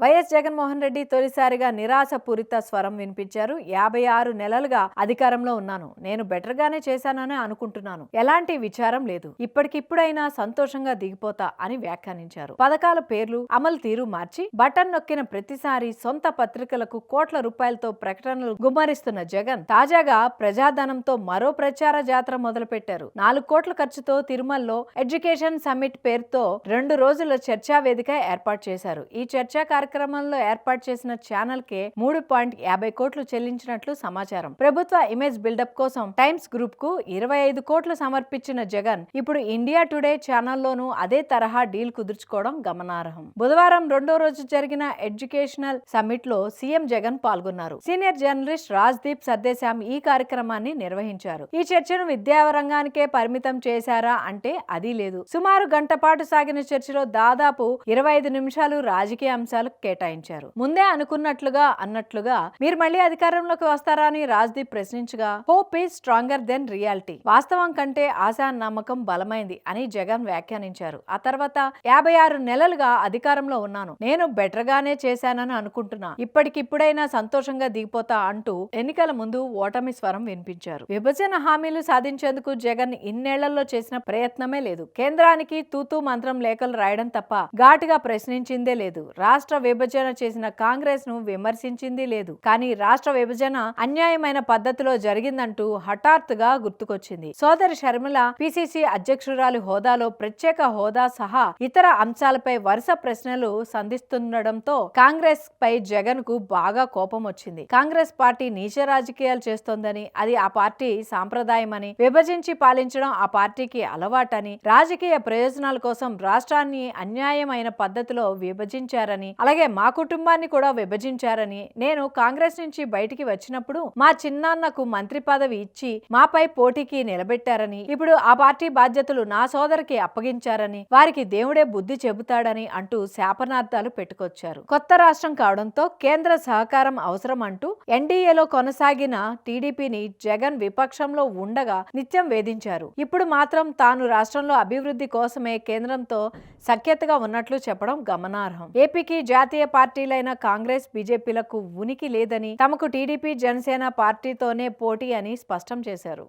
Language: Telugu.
వైఎస్ జగన్మోహన్ రెడ్డి తొలిసారిగా నిరాశపూరిత స్వరం వినిపించారు. యాభై ఆరు నెలలుగా అధికారంలో ఉన్నాను. నేను బెటర్ గానే చేశానని అనుకుంటున్నాను. ఎలాంటి విచారం లేదు. ఇప్పటికిప్పుడైనా సంతోషంగా దిగిపోతా అని వ్యాఖ్యానించారు. పథకాల పేర్లు అమలు తీరు మార్చి బటన్ నొక్కిన ప్రతిసారి సొంత పత్రికలకు కోట్ల రూపాయలతో ప్రకటనలు గుమ్మరిస్తున్న జగన్ తాజాగా ప్రజాధనంతో మరో ప్రచార జాతర మొదలుపెట్టారు. నాలుగు కోట్ల ఖర్చుతో తిరుమలలో ఎడ్యుకేషన్ సమ్మిట్ పేరుతో రెండు రోజుల చర్చా వేదిక ఏర్పాటు చేశారు. ఈ చర్చా కార్యక్రమంలో ఏర్పాటు చేసిన ఛానల్ కే మూడు పాయింట్ యాభై కోట్లు చెల్లించినట్లు సమాచారం. ప్రభుత్వ ఇమేజ్ బిల్డప్ కోసం టైమ్స్ గ్రూప్కు ఇరవై ఐదు కోట్లు సమర్పించిన జగన్ ఇప్పుడు ఇండియా టుడే ఛానల్లోనూ అదే తరహా డీల్ కుదుర్చుకోవడం గమనార్హం. బుధవారం రెండో రోజు జరిగిన ఎడ్యుకేషనల్ సమ్మిట్లో సీఎం జగన్ పాల్గొన్నారు. సీనియర్ జర్నలిస్ట్ రాజ్దీప్ సర్దేశాం ఈ కార్యక్రమాన్ని నిర్వహించారు. ఈ చర్చను విద్యా రంగానికే పరిమితం చేశారా అంటే అది లేదు. సుమారు గంట పాటు సాగిన చర్చలో దాదాపు ఇరవై ఐదు నిమిషాలు రాజకీయ అంశాలు కేటాయించారు. ముందే అనుకున్నట్లుగా అన్నట్లుగా మీరు మళ్ళీ అధికారంలోకి వస్తారా అని రాజ్దీప్ ప్రశ్నించగా hope is stronger than reality వాస్తవం కంటే ఆశా నమ్మకం బలమైంది అని జగన్ వ్యాఖ్యానించారు. ఆ తర్వాత యాభై ఆరు నెలలుగా అధికారంలో ఉన్నాను. నేను బెటర్ గానే చేశానని అనుకుంటున్నా. ఇప్పటికిప్పుడైనా సంతోషంగా దిగిపోతా అంటూ ఎన్నికల ముందు ఓటమి స్వరం వినిపించారు. విభజన హామీలు సాధించేందుకు జగన్ ఇన్నేళ్ళలో చేసిన ప్రయత్నమే లేదు. కేంద్రానికి తూతూ మంత్రం లేఖలు రాయడం తప్ప ఘాటుగా ప్రశ్నించిందే లేదు. రాష్ట్ర విభజన చేసిన కాంగ్రెస్ను విమర్శించింది లేదు. కానీ రాష్ట్ర విభజన అన్యాయమైన పద్ధతిలో జరిగిందంటూ హఠాత్తుగా గుర్తుకొచ్చింది. సోదరి షర్మిల పిసిసి అధ్యక్షురాలి హోదాలో ప్రత్యేక హోదా సహా ఇతర అంశాలపై వరుస ప్రశ్నలు సంధిస్తుండటంతో కాంగ్రెస్ పై జగన్కు బాగా కోపం వచ్చింది. కాంగ్రెస్ పార్టీ నీచ రాజకీయాలు చేస్తోందని అది ఆ పార్టీ సాంప్రదాయమని విభజించి పాలించడం ఆ పార్టీకి అలవాటని రాజకీయ ప్రయోజనాల కోసం రాష్ట్రాన్ని అన్యాయమైన పద్ధతిలో విభజించారని అలాగే మా కుటుంబాన్ని కూడా విభజించారని నేను కాంగ్రెస్ నుంచి బయటికి వచ్చినప్పుడు మా చిన్నాన్నకు మంత్రి పదవి ఇచ్చి మాపై పోటీకి నిలబెట్టారని ఇప్పుడు ఆ పార్టీ బాధ్యతలు నా సోదరికి అప్పగించారని వారికి దేవుడే బుద్ధి చెబుతాడని అంటూ శాపనార్థాలు పెట్టుకొచ్చారు. కొత్త రాష్ట్రం కావడంతో కేంద్ర సహకారం అవసరం అంటూ ఎన్డీఏలో కొనసాగిన టీడీపీని జగన్ విపక్షంలో ఉండగా నిత్యం వేధించారు. ఇప్పుడు మాత్రం తాను రాష్ట్రంలో అభివృద్ధి కోసమే కేంద్రంతో సఖ్యతగా ఉన్నట్లు చెప్పడం గమనార్హం. ఏపీకి జాతీయ పార్టీలైన కాంగ్రెస్ బీజేపీలకు ఉనికి లేదని తమకు టీడీపీ జనసేన పార్టీతోనే పోటీ అని స్పష్టం చేశారు.